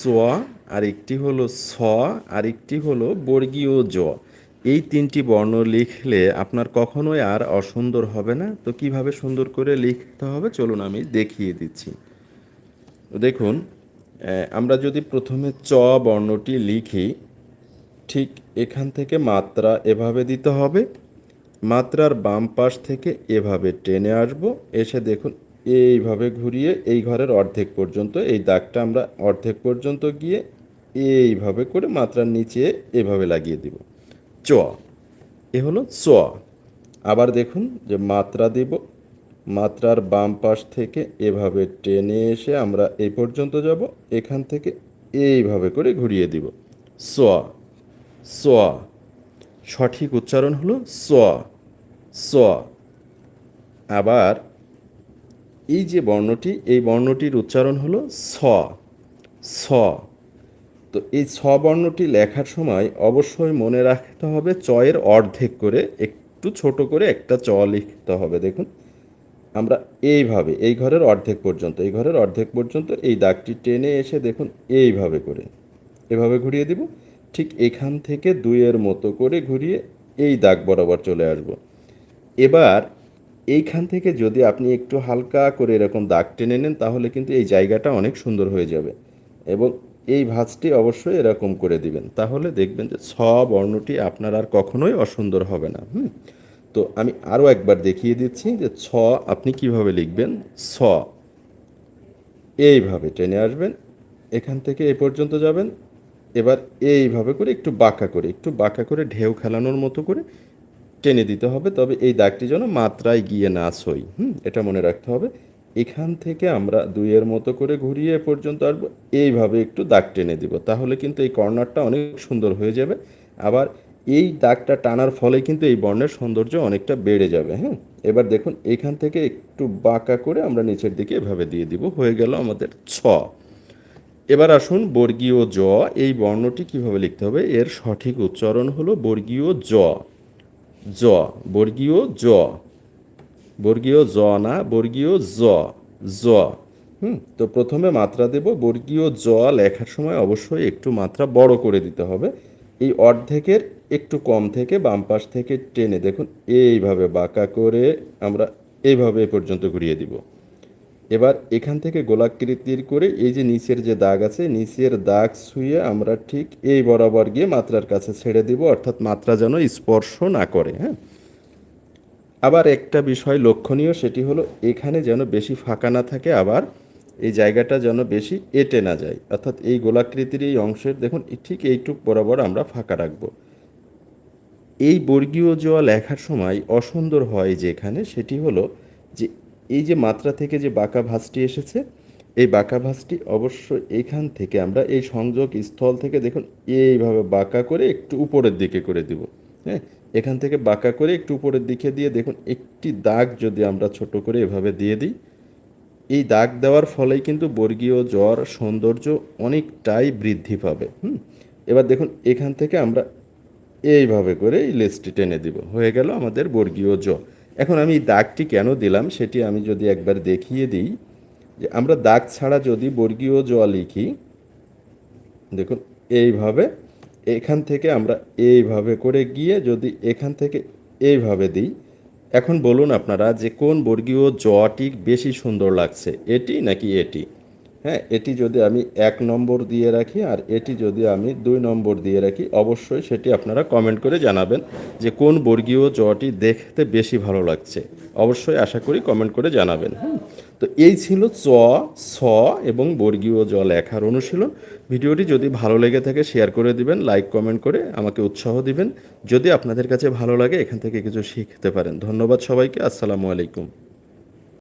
সোয়া আরেকটি হলো স, আরেকটি হলো বর্গীয় জ। এই তিনটি বর্ণ লিখলে আপনার কখনোই আর অসুন্দর হবে না। তো কীভাবে সুন্দর করে লিখতে হবে? চলুন আমি দেখিয়ে দিচ্ছি। দেখুন আমরা যদি প্রথমে চ বর্ণটি লিখি, ঠিক এখান থেকে মাত্রা এভাবে দিতে হবে। মাত্রার বাম পাশ থেকে এভাবে টেনে আসব। এসে দেখুন এইভাবে ঘুরিয়ে এই ঘরের অর্ধেক পর্যন্ত, এই দাগটা আমরা অর্ধেক পর্যন্ত গিয়ে এইভাবে করে মাত্রার নিচে এভাবে লাগিয়ে দিব। চ, এ হলো চ আবার দেখুন যে মাত্রা দিব, মাত্রার বাম পাশ থেকে এভাবে টেনে এসে আমরা এই পর্যন্ত যাব, এখান থেকে এইভাবে করে ঘুরিয়ে দিব। স স। সঠিক উচ্চারণ হলো স স। আবার এই যে বর্ণটি, এই বর্ণটির উচ্চারণ হলো স। স। তো এই ছ বর্ণটি লেখার সময় অবশ্যই মনে রাখতে হবে চয়ের অর্ধেক করে, একটু ছোট করে একটা চ লিখতে হবে। দেখুন, আমরা এইভাবে, এই ঘরের অর্ধেক পর্যন্ত, এই ঘরের অর্ধেক পর্যন্ত এই দাগটি টেনে এসে দেখুন, এইভাবে করে। এভাবে ঘুরিয়ে দিব, ঠিক এখান থেকে দুইয়ের মতো করে ঘুরিয়ে এই দাগ বরাবর চলে আসব। এবার এইখান থেকে যদি আপনি একটু হালকা করে এরকম দাগ টেনে নেন, তাহলে কিন্তু এই জায়গাটা অনেক সুন্দর হয়ে যাবে। এবং এই ভাঁজটি অবশ্যই এরকম করে দিবেন। তাহলে দেখবেন যে ছ বর্ণটি আপনার আর কখনোই অসুন্দর হবে না। হুম? তো আমি আরও একবার দেখিয়ে দিচ্ছি যে ছ আপনি কীভাবে লিখবেন? ছ। এইভাবে টেনে আসবেন, এখান থেকে এ পর্যন্ত যাবেন। এবার এইভাবে করে একটু বাঁকা করে, একটু বাঁকা করে ঢেউ খেলানোর মতো করে টেনে দিতে হবে, তবে এই দাগটি যেন মাত্রায় গিয়ে না সই। হুম, এটা মনে রাখতে হবে। এখান থেকে আমরা দুইয়ের মতো করে ঘুরিয়ে পর্যন্ত আসব। এইভাবে একটু দাগ টেনে দিব, তাহলে কিন্তু এই কর্নারটা অনেক সুন্দর হয়ে যাবে। আবার এই দাগটা টানার ফলে কিন্তু এই বর্ণের সৌন্দর্য অনেকটা বেড়ে যাবে হ্যাঁ? এবার দেখুন, এখান থেকে একটু বাঁকা করে আমরা নিচের দিকে এভাবে দিয়ে দিব, হয়ে গেল আমাদের ছ। এবার আসুন বর্গীয় জ, এই বর্ণটি কীভাবে লিখতে হবে? এর সঠিক উচ্চারণ হলো বর্গীয় জ। জ, বর্গীয় জ। বর্গীয় জ না, বর্গীয় জ জ। হুম, তো প্রথমে মাত্রা দেব, বর্গীয় জ লেখার সময় অবশ্যই একটু মাত্রা বড় করে দিতে হবে। এই অর্ধেকের একটু কম থেকে বাম পাশ থেকে টেনে দেখুন, এইভাবে বাঁকা করে আমরা এইভাবে পর্যন্ত ঘুরিয়ে দিব। এবার এখান থেকে গোলাকৃতির করে এই যে নিচের যে দাগ আছে, নিচের দাগ ছুঁয়ে আমরা ঠিক এই বরাবর গিয়ে মাত্রার কাছে ছেড়ে দিব, অর্থাৎ মাত্রা যেন স্পর্শ না করে হ্যাঁ? আবার একটা বিষয় লক্ষণীয়, সেটি হলো এখানে যেন বেশি ফাঁকা না থাকে, আবার এই জায়গাটা যেন বেশি এটে না যায়। অর্থাৎ এই গোলাকৃতির এই অংশের, দেখুন ঠিক এইটুক বরাবর আমরা ফাঁকা রাখব। এই বর্গীয় জোয়া লেখার সময় অসুন্দর হয় যেখানে, সেটি হলো যে এই যে মাত্রা থেকে যে বাঁকা ভাঁজটি এসেছে, এই বাঁকা ভাঁজটি অবশ্যই এখান থেকে আমরা এই সংযোগ স্থল থেকে দেখুন, এইভাবে বাঁকা করে একটু উপরের দিকে করে দিব হ্যাঁ? এখান থেকে বাঁকা করে একটু উপরের দিকে দিয়ে দেখুন, একটি দাগ যদি আমরা ছোট করে এভাবে দিয়ে দিই, এই দাগ দেওয়ার ফলেই কিন্তু বর্গীয় জ্বর সৌন্দর্য অনেকটাই বৃদ্ধি পাবে, হুম? এবার দেখুন, এখান থেকে আমরা এইভাবে করে এই লেসটি টেনে দিব, হয়ে গেল আমাদের বর্গীয় জ এখন আমি দাগটি কেন দিলাম সেটি আমি যদি একবার দেখিয়ে দিই, যে আমরা দাগ ছাড়া যদি বর্গীয় জ লিখি, দেখুন, এইভাবে, এখান থেকে আমরা এইভাবে করে গিয়ে যদি এখান থেকে এইভাবে দিই, এখন বলুন আপনারা যে কোন বর্গীয় জটি বেশি সুন্দর লাগছে, এটি নাকি এটি? হ্যাঁ এটি যদি আমি এক নম্বর দিয়ে রাখি আর এটি যদি আমি দুই নম্বর দিয়ে রাখি, অবশ্যই সেটি আপনারা কমেন্ট করে জানাবেন যে কোন বর্গীয় জটি দেখতে বেশি ভালো লাগছে। অবশ্যই আশা করি কমেন্ট করে জানাবেন। হ্যাঁ তো এই ছিল চ ছ এবং বর্গীয় জ লেখার অনুশীলন। ভিডিওটি যদি ভালো লেগে থাকে শেয়ার করে দিবেন লাইক কমেন্ট করে আমাকে উৎসাহ দিবেন। যদি আপনাদের কাছে ভালো লাগে, এখান থেকে কিছু শিখতে পারেন। ধন্যবাদ সবাইকে, আসসালামু আলাইকুম।